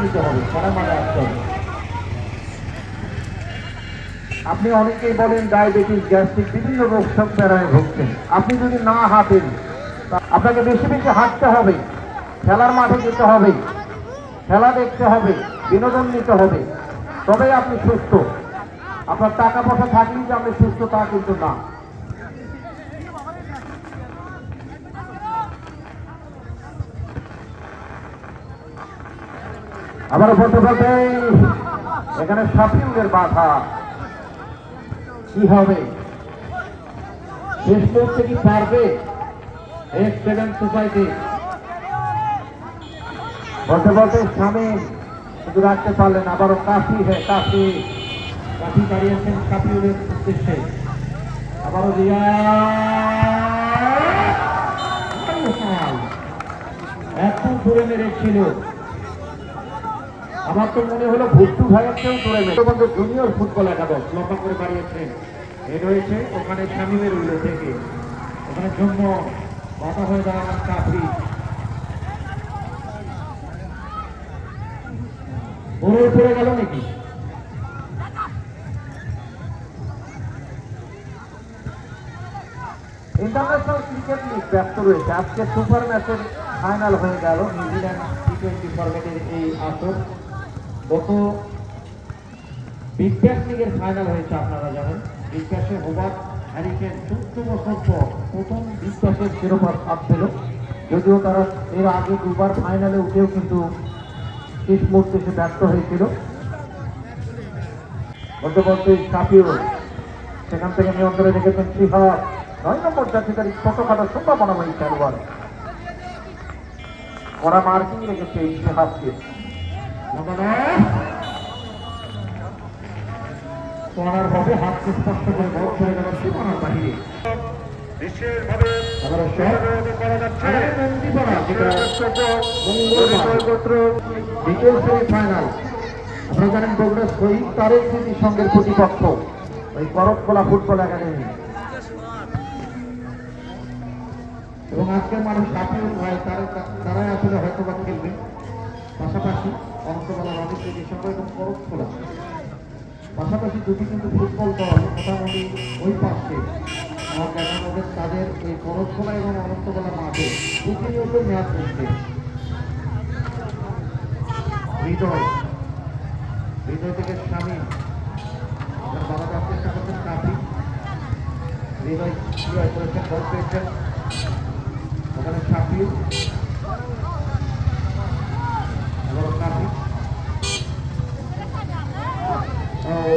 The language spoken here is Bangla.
হবে আপনি অনেকেই বলেন ডায়াবেটিস, গ্যাস্ট্রিক, বিভিন্ন রোগ সব প্যারায় ভুগছেন। আপনি যদি না হাঁটেন আপনাকে বেশি বেশি হাঁটতে হবে, খেলার মাঠে যেতে হবে, খেলা দেখতে হবে, বিনোদন নিতে হবে, তবেই আপনি সুস্থ। আপনার টাকা পয়সা থাকলেই যে আপনি সুস্থ, তা কিন্তু না। আবার বলতে বলতে, এখানে সাফিউলের বাধা। কি হবে? শেষ করতে কি পারবে? এক্সেলেন্ট সোসাইটি বলতে বলতে স্বামী শুধু রাখতে পারলেন আবারও কাশি হ্যাঁ কাশি কাশি দাঁড়িয়েছেন সাফিউলের উদ্দেশ্যে। আবারও রিয়া। এখন ধরে মেরেছিল আমার তো মনে হলো ভুট্টু ভাইয়ের কেউ ধরে মেরে বন্ধু জুনিয়র ফুটবল একাদশ, লম্বা করে বাড়িয়েছেন। এ রয়েছে ওখানে শামিমের উল্লে থেকে। ওখানে জন্য বাধা হয়ে দাঁড়ান কাফি। ওর পড়ে গেল নাকি? ইন্টারন্যাশনাল ক্রিকেট লিগ ব্যস্ত রয়েছে। আজকে সুপার ম্যাচের ফাইনাল হয়ে গেল। নিউজিল্যান্ড টি টোয়েন্টি ফরম্যাটের এই আসর। গত ব্যাশ লিগের ফাইনাল হয়েছে, আপনারা জানেন। ব্যাশে হোবার হ্যারিকেন চোদ্দ বছর পর প্রথম ব্যাশের শিরোপা হাত পেল। যদিও তারা এর আগে দুবার ফাইনালে উঠেও কিন্তু শেষ মুহূর্তে সে ব্যর্থ হয়েছিল। বলতে কাপিও সেখান থেকে নিয়ন্ত্রণে রেখেছেন শ্রীহর নয় নম্বর জাতীয় ছোটখাটো সম্ভাবনাময়ী খেলোয়াড় ওরা মার্কিং রেখেছে এই শ্রীহাবকে কর্নার হবে হাতকে স্পর্শ করে বল চলে গেল সীমানার বাহিরে? দ্বিতীয় সেমিফাইনাল। আপনারা জানেন বগুড়া শহীদ তারেক স্মৃতি সঙ্গের প্রতিপক্ষ। ওই করতকলা ফুটবল একাডেমি। এবং আজকের মানুষ সাথেও তারা আসলে হয়তো বা খেলবে। পাশাপাশি রবি স্মৃতির সঙ্গে এবং করতকলা পাশাপাশি দুটি কিন্তু ফুটবল দল মোটামুটি ওই পাশে। যাবে তাদের এই করতকলা এবং অনন্তবেলা মাঠে প্রতিনিয়ত ম্যাচ হচ্ছে। হৃদয়। হৃদয় থেকে স্বামী। বাবা দেওয়ার চেষ্টা করছেন কাপি হৃদয় করেছেন বল পেয়েছেন। ওখানে সাপিও আবার কাপি